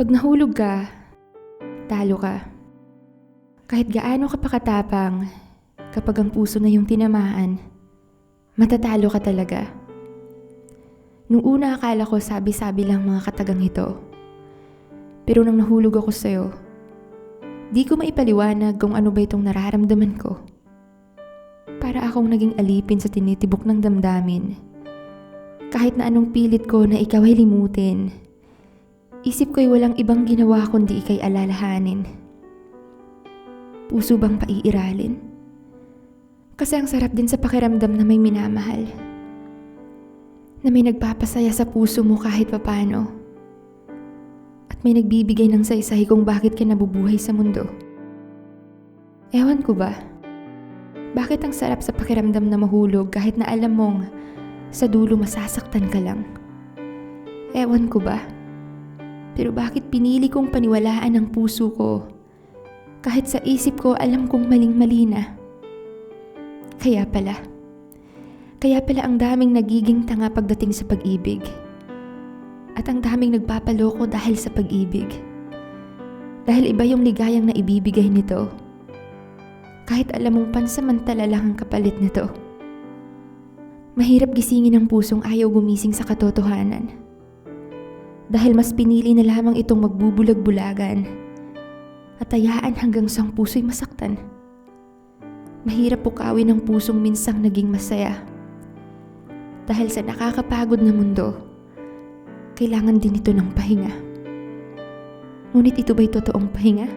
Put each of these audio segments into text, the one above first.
Pag nahulog ka, talo ka. Kahit gaano ka pakatapang, kapag ang puso na yung tinamaan, matatalo ka talaga. Nung una akala ko sabi-sabi lang mga katagang ito. Pero nang nahulog ako sa'yo, di ko maipaliwanag kung ano ba itong nararamdaman ko. Para akong naging alipin sa tinitibok ng damdamin. Kahit na anong pilit ko na ikaw ay limutin, isip ko'y walang ibang ginawa kundi ikay alalahanin. Puso bang paiiralin? Kasi ang sarap din sa pakiramdam na may minamahal. Na may nagpapasaya sa puso mo kahit papano. At may nagbibigay ng saysay kung bakit ka nabubuhay sa mundo. Ewan ko ba? Bakit ang sarap sa pakiramdam na mahulog kahit na alam mong sa dulo masasaktan ka lang? Ewan ko ba? Pero bakit pinili kong paniwalaan ang puso ko kahit sa isip ko alam kong maling-mali na? Kaya pala. Kaya pala ang daming nagiging tanga pagdating sa pag-ibig. At ang daming nagpapaloko dahil sa pag-ibig. Dahil iba yung ligayang na ibibigay nito. Kahit alam mong pansamantala lang ang kapalit nito. Mahirap gisingin ang pusong ayaw gumising sa katotohanan. Dahil mas pinili na lamang itong magbubulag-bulagan at hayaan hanggang sa puso'y masaktan. Mahirap pukawin ang pusong minsang naging masaya. Dahil sa nakakapagod na mundo, kailangan din ito ng pahinga. Ngunit ito ba'y totoong pahinga?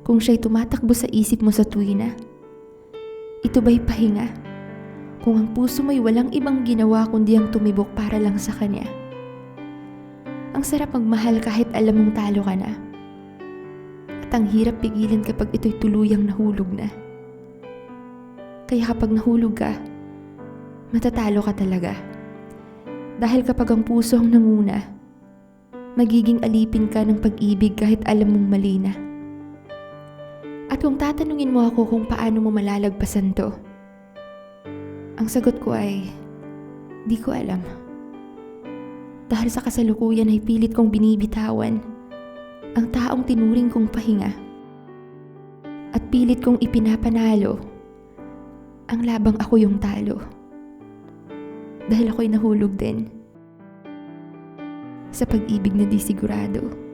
Kung siya'y tumatakbo sa isip mo sa tuwina, ito ba'y pahinga? Kung ang puso mo'y walang ibang ginawa kundi ang tumibok para lang sa kanya. Ang sarap magmahal kahit alam mong talo ka na. At ang hirap pigilin kapag ito'y tuluyang nahulog na. Kaya kapag nahulog ka, matatalo ka talaga. Dahil kapag ang puso ang nanguna, magiging alipin ka ng pag-ibig kahit alam mong mali na. At kung tatanungin mo ako kung paano mo malalagpasan to, ang sagot ko ay, di ko alam. Dahil sa kasalukuyan ay pilit kong binibitawan ang taong tinuring kong pahinga. At pilit kong ipinapanalo ang labang ako yung talo. Dahil ako'y nahulog din sa pag-ibig na di sigurado.